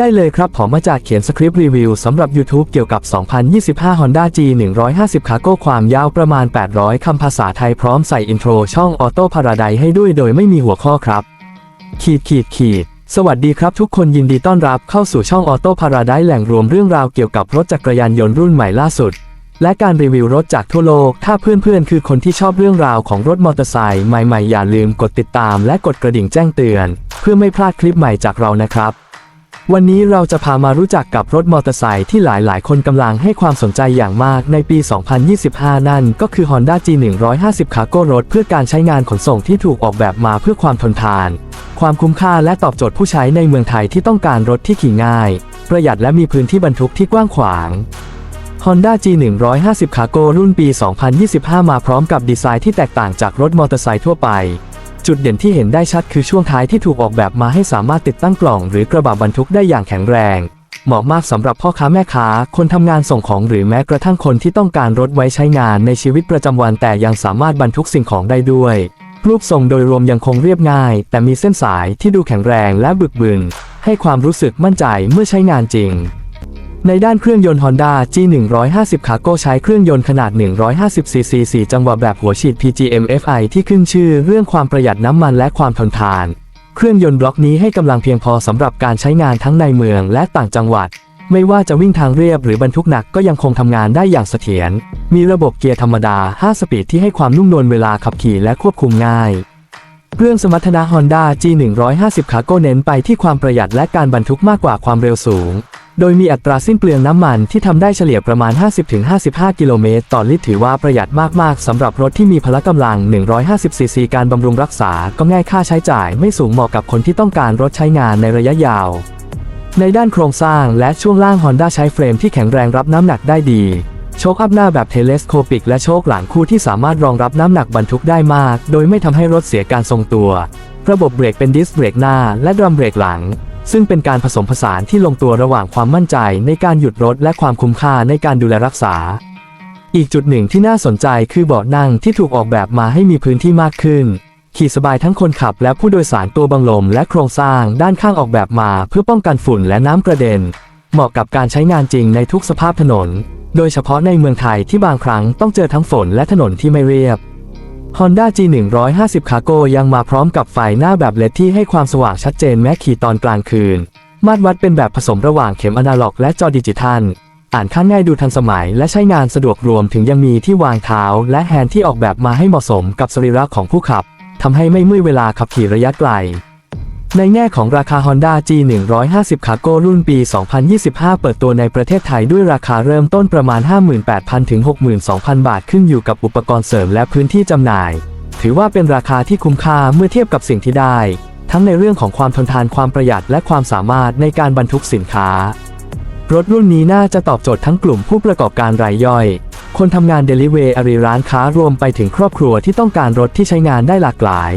ได้เลยครับผมมาจากเขียนสคริปต์รีวิวสำหรับ YouTube เกี่ยวกับ 2025 Honda G 150 Cargo ความยาวประมาณ 800 คำภาษาไทยพร้อมใส่อินโทรช่อง Auto Paradise ให้ด้วยโดยไม่มีหัวข้อครับ ขีดขีดขีด สวัสดีครับทุกคนยินดีต้อนรับเข้าสู่ช่อง Auto Paradise แหล่งรวมเรื่องราวเกี่ยวกับรถจักรยานยนต์รุ่นใหม่ล่าสุด และการรีวิวรถจากทั่วโลก ถ้าเพื่อนๆ คือคนที่ชอบเรื่องราวของรถมอเตอร์ไซค์ใหม่ๆอย่าลืมกดติดตาม และกดกระดิ่งแจ้งเตือน เพื่อไม่พลาดคลิปใหม่จากเรานะครับ วันนี้เราจะพามารู้จักกับรถมอเตอร์ไซค์ที่หลายๆ คนกำลังให้ความสนใจอย่างมากในปี 2025 นั่นก็คือ Honda G150 Cargo รถเพื่อการใช้งานขนส่งที่ถูกออกแบบมาเพื่อความทนทาน ความคุ้มค่าและตอบโจทย์ผู้ใช้ในเมืองไทยที่ต้องการรถที่ขี่ง่าย ประหยัดและมีพื้นที่บรรทุกที่กว้างขวาง Honda G150 Cargo รุ่นปี 2025 มาพร้อมกับดีไซน์ที่แตกต่างจากรถมอเตอร์ไซค์ทั่วไป จุดเด่นที่เห็นได้ชัดคือช่วงท้ายที่ถูกออกแบบมาให้สามารถติดตั้งกล่องหรือกระบะบรรทุกได้อย่างแข็งแรง เหมาะมากสำหรับพ่อค้าแม่ค้า คนทำงานส่งของหรือแม้กระทั่งคนที่ต้องการรถไว้ใช้งานในชีวิตประจำวันแต่ยังสามารถบรรทุกสิ่งของได้ด้วย รูปทรงโดยรวมยังคงเรียบง่าย แต่มีเส้นสายที่ดูแข็งแรงและบึกบึนให้ความรู้สึกมั่นใจเมื่อใช้งานจริง ในด้านเครื่องยนต์ Honda G150 Cargo ใช้เครื่องยนต์ขนาด 150cc 4 จังหวะแบบหัวฉีด PGM FI ที่ขึ้นชื่อเรื่องความประหยัดน้ำมันและความทนทาน เครื่องยนต์บล็อกนี้ให้กำลังเพียงพอสำหรับการใช้งานทั้งในเมืองและต่างจังหวัด ไม่ว่าจะวิ่งทางเรียบหรือบรรทุกหนักก็ยังคงทำงานได้อย่างเสถียร มีระบบเกียร์ธรรมดา 5 สปีดที่ให้ความนุ่มนวลเวลาขับขี่และควบคุมง่าย เรื่องสมรรถนะ Honda G150 Cargo เน้นไปที่ความประหยัดและการบรรทุกมากกว่าความเร็วสูง โดยมีอัตราสิ้นเปลืองน้ำมันที่ทำได้เฉลี่ยประมาณ 50-55 กิโลเมตรต่อลิตรถือว่าประหยัดมาก ๆ สำหรับรถที่มีพละกำลัง 150 ซีซี การบำรุงรักษา ก็ง่ายค่าใช้จ่ายไม่สูงเหมาะกับคนที่ต้องการรถใช้งานในระยะยาว ในด้านโครงสร้างและช่วงล่าง Honda ใช้เฟรมที่แข็งแรงรับน้ำหนักได้ดี โชคอัพหน้าแบบเทเลสโคปิกและโชคหลังคู่ที่สามารถรองรับน้ำหนักบรรทุกได้มาก โดยไม่ทำให้รถเสียการทรงตัว ระบบเบรกเป็นดิสเบรกหน้าและดรัมเบรกหลัง ซึ่งเป็นการผสมผสานที่ลงตัวระหว่างความมั่นใจในการหยุดรถและความคุ้มค่าในการดูแลรักษา อีกจุดหนึ่งที่น่าสนใจคือเบาะนั่งที่ถูกออกแบบมาให้มีพื้นที่มากขึ้น ขี่สบายทั้งคนขับและผู้โดยสารตัวบังลมและโครงสร้างด้านข้างออกแบบมา เพื่อป้องกันฝุ่นและน้ำกระเด็น เหมาะกับการใช้งานจริงในทุกสภาพถนน โดยเฉพาะในเมืองไทยที่บางครั้งต้องเจอทั้งฝนและถนนที่ไม่เรียบ Honda G150 Cargo ยังมาพร้อมกับไฟหน้าแบบเลดที่ให้ความสว่างชัดเจนแม้ขี่ตอนกลางคืน มาตรวัดเป็นแบบผสมระหว่างเข็มอนาล็อกและจอดิจิทัล อ่านค่าง่ายดูทันสมัยและใช้งานสะดวกรวมถึงยังมีที่วางเท้าและแฮนด์ที่ออกแบบมาให้เหมาะสมกับสรีระของผู้ขับทำให้ไม่เมื่อยเวลาขับขี่ระยะไกล ในแง่ของราคา Honda G150 Cargo รุ่นปี 2025 เปิดตัวในประเทศไทยด้วยราคาเริ่มต้นประมาณ 58,000 ถึง 62,000 บาทขึ้นอยู่กับอุปกรณ์เสริมและพื้นที่จำหน่าย ถือว่าเป็นราคาที่คุ้มค่าเมื่อเทียบกับสิ่งที่ได้ ทั้งในเรื่องของความทนทานความประหยัดและความสามารถในการบรรทุกสินค้า รถรุ่นนี้น่าจะตอบโจทย์ทั้งกลุ่มผู้ประกอบการรายย่อย คนทำงานเดลิเวอรี่ร้านค้ารวมไปถึงครอบครัวที่ต้องการรถที่ใช้งานได้หลากหลาย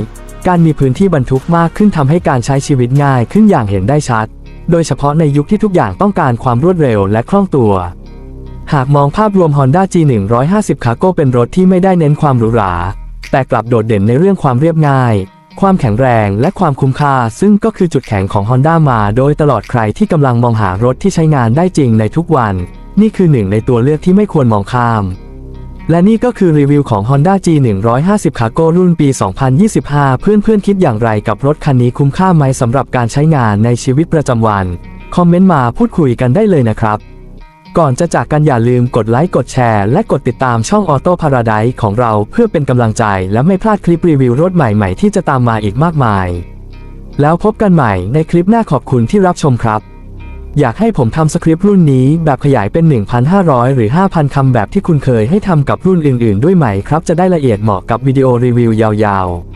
การมีพื้นที่บรรทุกมากขึ้นทำให้การใช้ชีวิตง่ายขึ้นอย่างเห็นได้ชัด โดยเฉพาะในยุคที่ทุกอย่างต้องการความรวดเร็วและคล่องตัว หากมองภาพรวม Honda G150 Cargo เป็นรถที่ไม่ได้เน้นความหรูหรา แต่กลับโดดเด่นในเรื่องความเรียบง่าย ความแข็งแรงและความคุ้มค่า ซึ่งก็คือจุดแข็งของ Honda มา โดยตลอดใครที่กำลังมองหารถที่ใช้งานได้จริงในทุกวัน นี่คือหนึ่งในตัวเลือกที่ไม่ควรมองข้าม และนี่ก็คือรีวิวของ Honda G150 Cargo รุ่นปี 2025 เพื่อนๆ คิดอย่างไรกับรถคันนี้คุ้มค่าไหมสำหรับการใช้งานในชีวิตประจำวัน คอมเมนต์มาพูดคุยกันได้เลยนะครับ ก่อนจะจากกันอย่าลืมกดไลค์กดแชร์ และกดติดตามช่อง Auto Paradise ของเราเพื่อเป็นกำลังใจ และไม่พลาดคลิปรีวิวรถใหม่ๆ ที่จะตามมาอีกมากมาย แล้วพบกันใหม่ในคลิปหน้าขอบคุณที่รับชมครับ อยากให้ผมทำสคริปต์รุ่นนี้แบบขยายเป็น 1,500 หรือ 5,000 คำแบบที่คุณเคยให้ทำกับรุ่นอื่น ๆ ด้วยไหมครับ จะได้ละเอียดเหมาะกับวิดีโอรีวิวยาวๆ